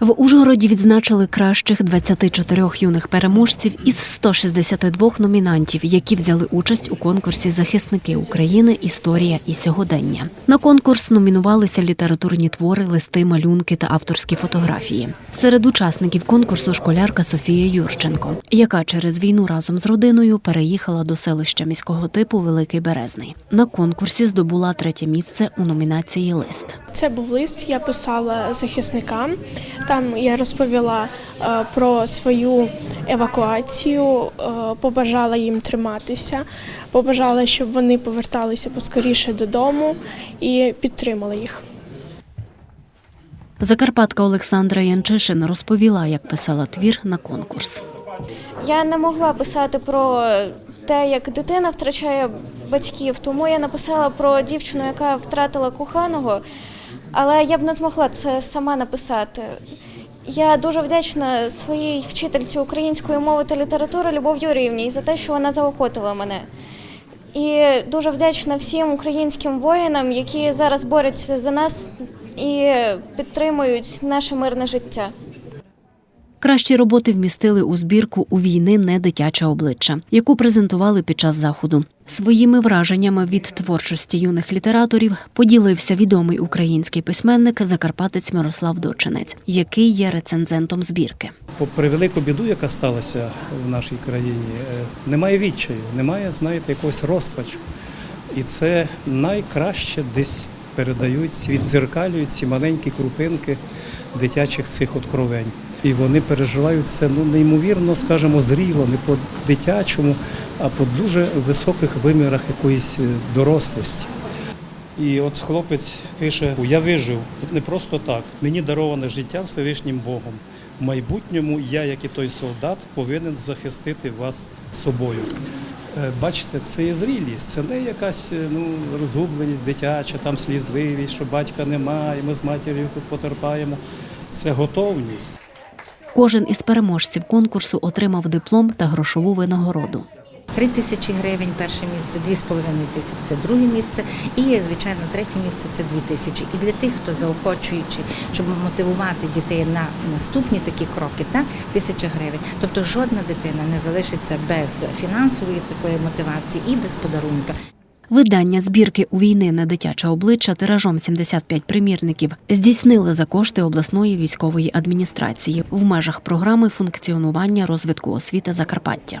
В Ужгороді відзначили кращих 24 юних переможців із 162 номінантів, які взяли участь у конкурсі Захисники України. Історія і сьогодення. На конкурс номінувалися літературні твори, листи, малюнки та авторські фотографії. Серед учасників конкурсу школярка Софія Юрченко, яка через війну разом з родиною переїхала до селища міського типу Великий Березний. На конкурсі здобула третє місце у номінації Лист. Це був лист, я писала захисникам. Там я розповіла е, про свою евакуацію, е, побажала їм триматися, побажала, щоб вони поверталися поскоріше додому і підтримала їх. Закарпатка Олександра Янчишин розповіла, як писала твір на конкурс. Я не могла писати про те, як дитина втрачає батьків, тому я написала про дівчину, яка втратила коханого, але я б не змогла це сама написати. Я дуже вдячна своїй вчительці української мови та літератури Любов Юріївні за те, що вона заохотила мене. І дуже вдячна всім українським воїнам, які зараз борються за нас і підтримують наше мирне життя. Кращі роботи вмістили у збірку у війни не дитяче обличчя, яку презентували під час заходу. Своїми враженнями від творчості юних літераторів поділився відомий український письменник Закарпатець Мирослав Дочинець, який є рецензентом збірки. Попри велику біду, яка сталася в нашій країні, е, немає відчаю, немає, знаєте, якогось розпачу. І це найкраще десь передають, відзеркалюють ці маленькі крупинки дитячих цих откровень. І вони переживають це ну, неймовірно, скажімо, зріло, не по дитячому, а по дуже високих вимірах якоїсь е, дорослості. І от хлопець пише: Я вижив не просто так. Мені дароване життя Всевишнім Богом. В майбутньому я, як і той солдат, повинен захистити вас собою. Е, Бачите, це є зрілість, це не якась е, ну, розгубленість дитяча, там слізливість, що батька немає, ми з матір'ю потерпаємо. Це готовність. Кожен із переможців конкурсу отримав диплом та грошову винагороду. Три тисячі гривень перше місце, дві з половиною тисячі це друге місце, і звичайно третє місце це дві тисячі. І для тих, хто заохочуючи, щоб мотивувати дітей на наступні такі кроки, та тисяча гривень. Тобто жодна дитина не залишиться без фінансової такої мотивації і без подарунка. Видання збірки у війни на дитяче обличчя тиражом 75 примірників здійснили за кошти обласної військової адміністрації в межах програми функціонування розвитку освіти Закарпаття.